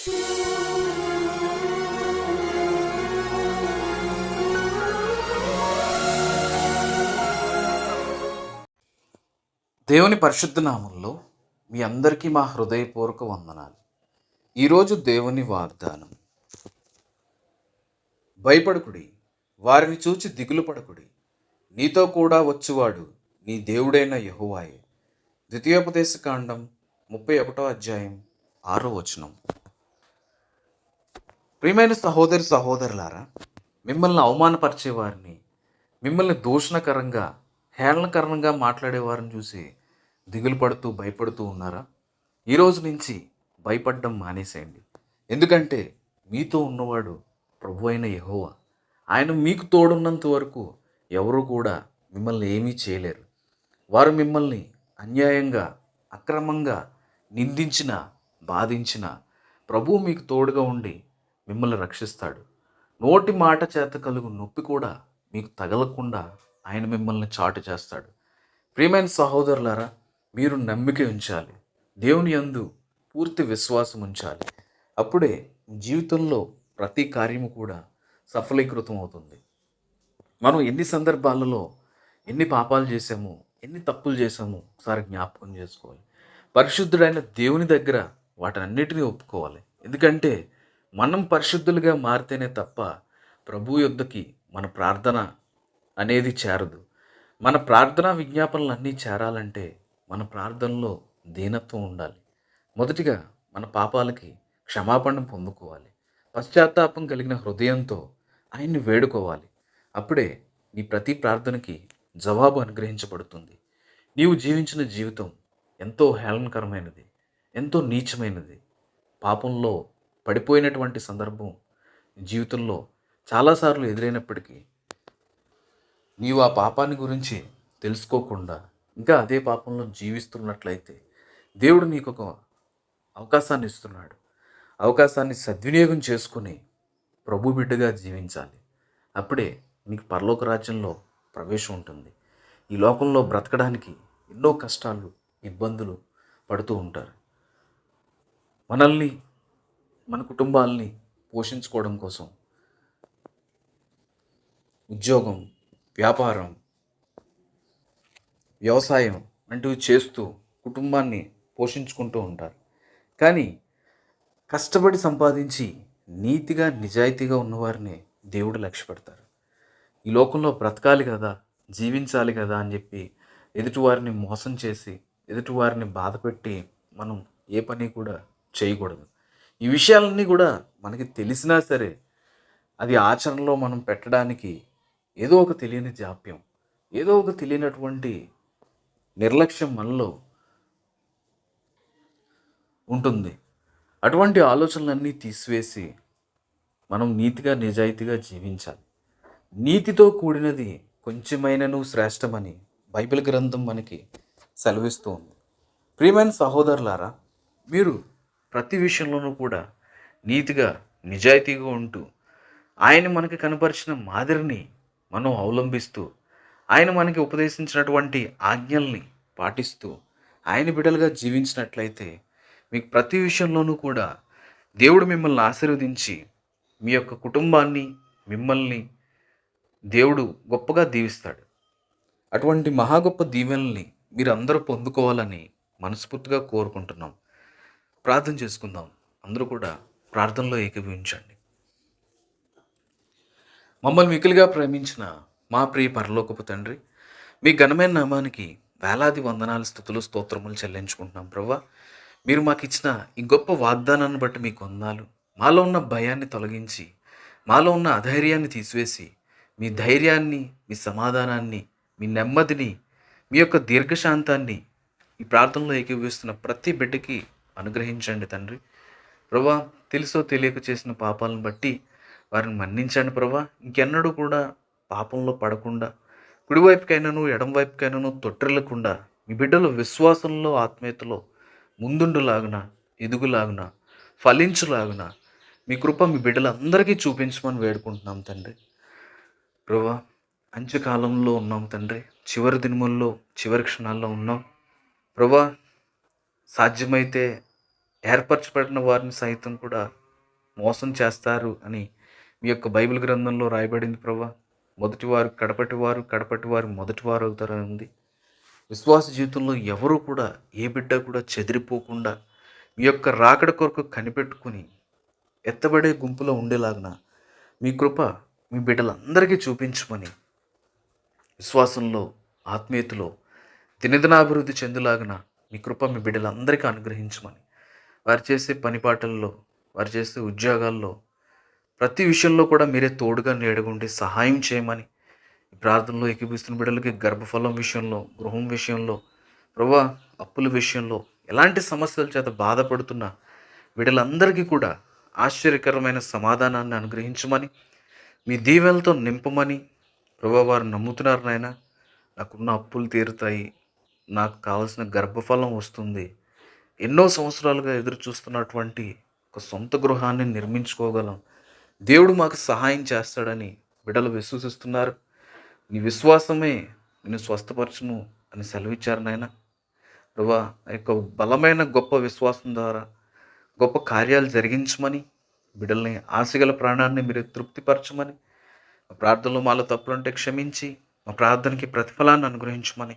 దేవుని పరిశుద్ధ నామంలో మీ అందరికీ మా హృదయపూర్వక వందనాలు. ఈరోజు దేవుని వాగ్దానం. భయపడకుడి వారిని చూచి దిగులు పడకుడి. నీతో కూడా వచ్చువాడు నీ దేవుడైన యహువాయే. ద్వితీయోపదేశ కాండం ముప్పై ఒకటో అధ్యాయం ఆరో వచనం. ప్రియమైన సహోదరి సహోదరులారా మిమ్మల్ని అవమానపరిచేవారిని మిమ్మల్ని దూషణకరంగా హేళనకరంగా మాట్లాడేవారిని చూసి దిగులు పడుతూ భయపడుతూ ఉన్నారా? ఈరోజు నుంచి భయపడడం మానేసేయండి. ఎందుకంటే మీతో ఉన్నవాడు ప్రభు అయిన యహోవా. ఆయన మీకు తోడున్నంత వరకు ఎవరు కూడా మిమ్మల్ని ఏమీ చేయలేరు. వారు మిమ్మల్ని అన్యాయంగా అక్రమంగా నిందించిన బాధించిన ప్రభువు మీకు తోడుగా ఉండి మిమ్మల్ని రక్షిస్తాడు. నోటి మాట చేత కలుగు నొప్పి కూడా మీకు తగలకుండా ఆయన మిమ్మల్ని చాటు చేస్తాడు. ప్రియమైన సహోదరులారా మీరు నమ్మిక ఉంచాలి. దేవుని యందు పూర్తి విశ్వాసం ఉంచాలి. అప్పుడే జీవితంలో ప్రతి కార్యము కూడా సఫలీకృతం అవుతుంది. మనం ఎన్ని సందర్భాలలో ఎన్ని పాపాలు చేసామో ఎన్ని తప్పులు చేసామో ఒకసారి జ్ఞాపకం చేసుకోవాలి. పరిశుద్ధుడైన దేవుని దగ్గర వాటన్నిటిని ఒప్పుకోవాలి. ఎందుకంటే మనం పరిశుద్ధులుగా మారితేనే తప్ప ప్రభు యొద్దకి మన ప్రార్థన అనేది చేరదు. మన ప్రార్థనా విజ్ఞాపనలు అన్నీ చేరాలంటే మన ప్రార్థనలో దీనత్వం ఉండాలి. మొదటిగా మన పాపాలకి క్షమాపణ పొందుకోవాలి. పశ్చాత్తాపం కలిగిన హృదయంతో ఆయన్ని వేడుకోవాలి. అప్పుడే నీ ప్రతి ప్రార్థనకి జవాబు అనుగ్రహించబడుతుంది. నీవు జీవించిన జీవితం ఎంతో హేళనకరమైనది ఎంతో నీచమైనది. పాపంలో పడిపోయినటువంటి సందర్భం జీవితంలో చాలాసార్లు ఎదురైనప్పటికీ నీవు ఆ పాపాన్ని గురించి తెలుసుకోకుండా ఇంకా అదే పాపంలో జీవిస్తున్నట్లయితే దేవుడు నీకు ఒక అవకాశాన్ని ఇస్తున్నాడు. అవకాశాన్ని సద్వినియోగం చేసుకుని ప్రభు బిడ్డగా జీవించాలి. అప్పుడే నీకు పరలోక రాజ్యంలో ప్రవేశం ఉంటుంది. ఈ లోకంలో బ్రతకడానికి ఎన్నో కష్టాలు ఇబ్బందులు పడుతూ ఉంటారు. మనల్ని మన కుటుంబాల్ని పోషించుకోవడం కోసం ఉద్యోగం వ్యాపారం వ్యవసాయం వంటివి చేస్తూ కుటుంబాన్ని పోషించుకుంటూ ఉంటారు. కానీ కష్టపడి సంపాదించి నీతిగా నిజాయితీగా ఉన్నవారిని దేవుడు లక్ష్య పెడతారు ఈ లోకంలో బ్రతకాలి కదా జీవించాలి కదా అని చెప్పి ఎదుటివారిని మోసం చేసి ఎదుటివారిని బాధపెట్టి మనం ఏ పని కూడా చేయకూడదు. ఈ విషయాలన్నీ కూడా మనకి తెలిసినా సరే అది ఆచరణలో మనం పెట్టడానికి ఏదో ఒక తెలియని జాప్యం ఏదో ఒక తెలియనటువంటి నిర్లక్ష్యం మనలో ఉంటుంది. అటువంటి ఆలోచనలన్నీ తీసివేసి మనం నీతిగా నిజాయితీగా జీవించాలి. నీతితో కూడినది కొంచెమైనను శ్రేష్టమని బైబిల్ గ్రంథం మనకి సెలవిస్తూ ఉంది ప్రియమైన సహోదరులారా మీరు ప్రతి విషయంలోనూ కూడా నీతిగా నిజాయితీగా ఉంటూ ఆయన మనకి కనపరిచిన మాదిరిని మనం అవలంబిస్తూ ఆయన మనకి ఉపదేశించినటువంటి ఆజ్ఞల్ని పాటిస్తూ ఆయన బిడ్డలుగా జీవించినట్లయితే మీకు ప్రతి విషయంలోనూ కూడా దేవుడు మిమ్మల్ని ఆశీర్వదించి మీ యొక్క కుటుంబాన్ని మిమ్మల్ని దేవుడు గొప్పగా దీవిస్తాడు. అటువంటి మహా గొప్ప దీవెనల్ని మీరు అందరూ పొందుకోవాలని మనస్ఫూర్తిగా కోరుకుంటున్నాం. ప్రార్థన చేసుకుందాం. అందరూ కూడా ప్రార్థనలో ఏకీభవించండి. మమ్మల్ని మికిలిగా ప్రేమించిన మా ప్రియ పరలోకపు తండ్రి మీ ఘనమైన నామానికి వేలాది వందనాలు స్థుతులు స్తోత్రములు చెల్లించుకుంటున్నాం ప్రవ్వా. మీరు మాకు ఇచ్చిన ఈ గొప్ప వాగ్దానాన్ని బట్టి మీకు వందాలు మాలో ఉన్న భయాన్ని తొలగించి మాలో ఉన్న అధైర్యాన్ని తీసివేసి మీ ధైర్యాన్ని మీ సమాధానాన్ని మీ నెమ్మదిని మీ యొక్క దీర్ఘశాంతాన్ని ఈ ప్రార్థనలో ఏకీభవిస్తున్న ప్రతి బిడ్డకి అనుగ్రహించండి తండ్రి. ప్రభా తెలుసో తెలియక చేసిన పాపాలను బట్టి వారిని మన్నించండి ప్రభా. ఇంకెన్నడూ కూడా పాపంలో పడకుండా కుడివైపుకైనాను ఎడం వైపుకైనాను మీ బిడ్డలు విశ్వాసంలో ఆత్మీయతలో ముందుండులాగున ఎదుగులాగున ఫలించులాగున మీ కృప మీ బిడ్డలందరికీ చూపించమని వేడుకుంటున్నాం తండ్రి. ప్రభా అంత్యకాలంలో ఉన్నాం తండ్రి. చివరి దినముల్లో చివరి క్షణాల్లో ఉన్నాం. ప్రభా సాధ్యమైతే ఏర్పరచబడిన వారిని సైతం కూడా మోసం చేస్తారు అని మీ యొక్క బైబిల్ గ్రంథంలో రాయబడింది ప్రభా. మొదటివారు కడపటివారు కడపటివారు మొదటివారు అవుతారని ఉంది విశ్వాస జీవితంలో ఎవరు కూడా ఏ బిడ్డ కూడా చెదిరిపోకుండా మీ యొక్క రాకడ కొరకు కనిపెట్టుకుని ఎత్తబడే గుంపులో ఉండేలాగిన మీ కృప మీ బిడ్డలందరికీ చూపించమని విశ్వాసంలో ఆత్మీయతలో దినదినాభివృద్ధి చెందులాగిన మీ కృప మీ బిడ్డలందరికీ అనుగ్రహించమని. వారు చేసే పనిపాటల్లో వారు చేసే ఉద్యోగాల్లో ప్రతి విషయంలో కూడా మీరే తోడుగా నేడుగుండి సహాయం చేయమని. ప్రార్థనలో ఎక్కిపిస్తున్న బిడ్డలకి గర్భఫలం విషయంలో గృహం విషయంలో ప్రభా అప్పుల విషయంలో ఎలాంటి సమస్యల చేత బాధపడుతున్న బిడ్డలందరికీ కూడా ఆశ్చర్యకరమైన సమాధానాన్ని అనుగ్రహించమని మీ దీవెలతో నింపమని ప్రభా వారు నమ్ముతున్నారు నాయన. నాకున్న అప్పులు తీరుతాయి నాకు కావలసిన గర్భఫలం వస్తుంది. ఎన్నో సంవత్సరాలుగా ఎదురు చూస్తున్నటువంటి ఒక సొంత గృహాన్ని నిర్మించుకోగలం. దేవుడు మాకు సహాయం చేస్తాడని బిడ్డలు విశ్వసిస్తున్నారు. నీ విశ్వాసమే నేను స్వస్థపరచును అని సెలవిచ్చారు నాయన. ప్రభా యొక్క బలమైన గొప్ప విశ్వాసం ద్వారా గొప్ప కార్యాలు జరిగించమని బిడ్డల్ని ఆశగల ప్రాణాన్ని మీరు తృప్తిపరచమని మా ప్రార్థనలో మాలో తప్పులుంటే క్షమించి మా ప్రార్థనకి ప్రతిఫలాన్ని అనుగ్రహించమని